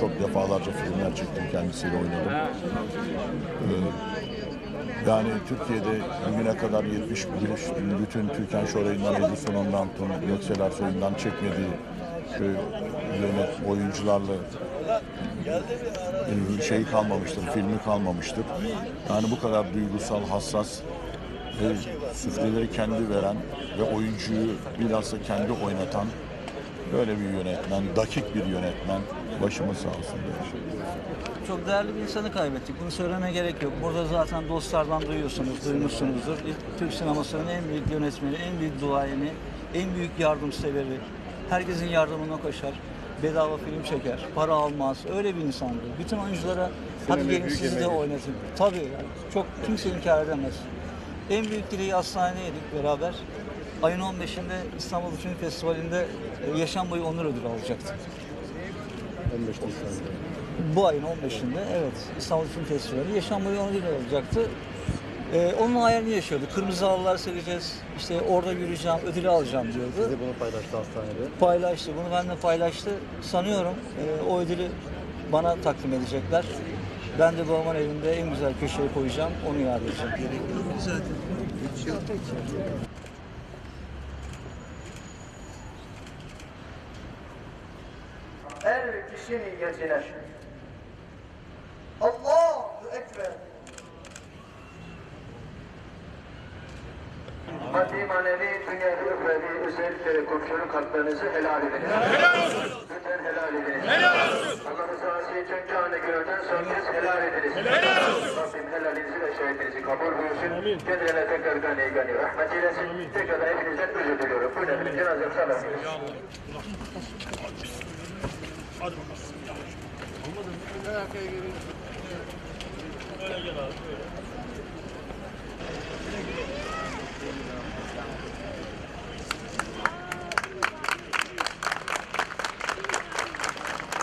Çok defalarca filmler çektim, kendisiyle oynadım. Ee, yani Türkiye'de bugüne kadar 70 bütün Türkan Şoray'ından, Edison Ondan, Göksel Ersoy'undan çekmediği şu yönet oyuncularla şey kalmamıştır, filmi kalmamıştır. Yani bu kadar duygusal, hassas ve süfleleri kendi veren ve oyuncuyu bilhassa kendi oynatan böyle bir yönetmen, dakik bir yönetmen. Başımız sağ olsun. diyorum. Çok değerli bir insanı kaybettik. Bunu söylemeye gerek yok. Burada zaten dostlardan duyuyorsunuz, duymuşsunuzdur. Türk sinemasının en büyük yönetmeni, en büyük duayeni, en büyük yardımseveri. Herkesin yardımına koşar. Bedava film çeker, para almaz. Öyle bir insandı. Bütün oyunculara hadi gelin sizi de oynatın. Tabii yani çok kimse inkar edemez. En büyük dileği hastaneydik beraber. Ayın 15'inde İstanbul Film Festivali'nde e, yaşam boyu onur ödülü alacaktı. 15 Nisan'da. Bu ayın 15'inde evet İstanbul Film Festivali yaşam boyu onu ile olacaktı. Ee, onun hayalini yaşıyordu. Kırmızı halılar sereceğiz, işte orada yürüyeceğim, ödülü alacağım diyordu. Size bunu paylaştı hastanede. Paylaştı, bunu benimle paylaştı. Sanıyorum e, o ödülü bana takdim edecekler. Ben de babamın evinde en güzel köşeye koyacağım, onu yad edeceğim. Her kişi niyetine. Maddi manevi dünya uhrevi özellikle komşunun haklarınızı helal ediniz. Helal olsun. Lütfen helal ediniz. Helal olsun. Allah rızası için canı gönülden kez helal ediniz. Helal olsun. Rabbim helalinizi ve şehitinizi kabul buyursun. Kendilerine tekrar gani gani rahmet eylesin. Tekrardan hepinizden özür diliyorum. Buyurun efendim cenazemizi alalım.